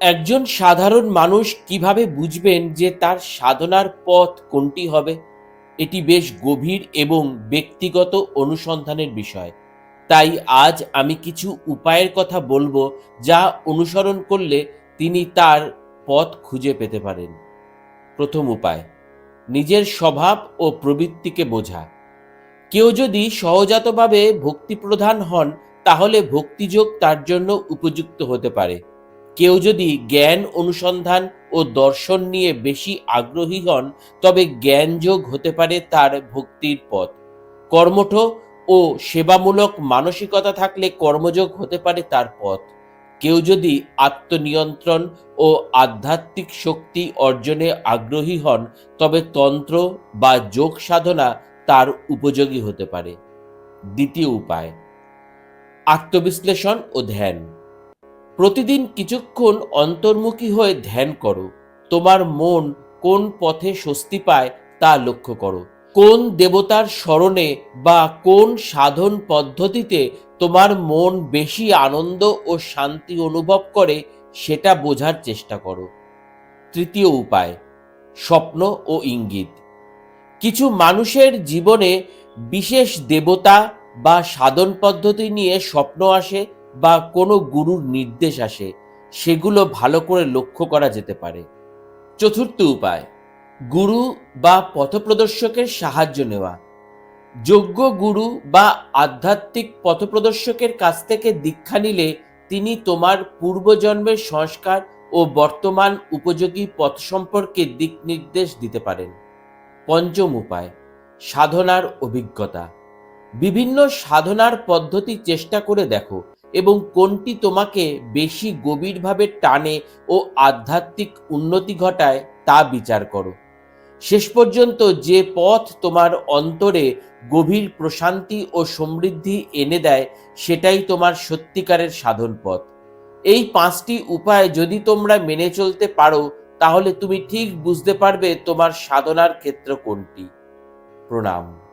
একজন সাধারণ মানুষ কীভাবে বুঝবেন যে তার সাধনার পথ কোনটি হবে? এটি বেশ গভীর এবং ব্যক্তিগত অনুসন্ধানের বিষয়। তাই আজ আমি কিছু উপায়ের কথা বলব যা অনুসরণ করলে তিনি তার পথ খুঁজে পেতে পারেন। প্রথম উপায়, নিজের স্বভাব ও প্রবৃত্তিকে বোঝা। কেউ যদি সহজাতভাবে ভক্তিপ্রধান হন, তাহলে ভক্তিযোগ তার জন্য উপযুক্ত হতে পারে। কেউ যদি জ্ঞান অনুসন্ধান ও দর্শন নিয়ে বেশি আগ্রহী হন, তবে জ্ঞানযোগ হতে পারে তার ভক্তির পথ। কর্মঠ ও সেবামূলক মানসিকতা থাকলে কর্মযোগ হতে পারে তার পথ। কেউ যদি আত্মনিয়ন্ত্রণ ও আধ্যাত্মিক শক্তি অর্জনে আগ্রহী হন, তবে তন্ত্র বা যোগ সাধনা তার উপযোগী হতে পারে। দ্বিতীয় উপায়, আত্মবিশ্লেষণ ও ধ্যান। প্রতিদিন কিছুক্ষণ অন্তর্মুখী হয়ে ধ্যান করো। তোমার মন কোন পথে স্বস্তি পায় তা লক্ষ্য করো। কোন দেবতার স্মরণে বা কোন সাধন পদ্ধতিতে তোমার মন বেশি আনন্দ ও শান্তি অনুভব করে সেটা বোঝার চেষ্টা করো। তৃতীয় উপায়, স্বপ্ন ও ইঙ্গিত। কিছু মানুষের জীবনে বিশেষ দেবতা বা সাধন পদ্ধতি নিয়ে স্বপ্ন আসে বা কোনো গুরুর নির্দেশ আসে, সেগুলো ভালো করে লক্ষ্য করা যেতে পারে। চতুর্থ উপায়, গুরু বা পথপ্রদর্শকের সাহায্য নেওয়া। যোগ্য গুরু বা আধ্যাত্মিক পথপ্রদর্শকের কাছ থেকে দীক্ষা নিলে তিনি তোমার পূর্বজন্মের সংস্কার ও বর্তমান উপযোগী পথ সম্পর্কে দিক নির্দেশ দিতে পারেন। পঞ্চম উপায়, সাধনার অভিজ্ঞতা। বিভিন্ন সাধনার পদ্ধতি চেষ্টা করে দেখো এবং কোনটি তোমাকে বেশি গভীরভাবে টানে ও আধ্যাত্মিক উন্নতি ঘটায় তা বিচার করো। শেষ পর্যন্ত যে পথ তোমার অন্তরে গভীর প্রশান্তি ও সমৃদ্ধি এনে দেয়, সেটাই তোমার সত্যিকারের সাধন পথ। এই পাঁচটি উপায় যদি তোমরা মেনে চলতে পারো, তাহলে তুমি ঠিক বুঝতে পারবে তোমার সাধনার ক্ষেত্র কোনটি। প্রণাম।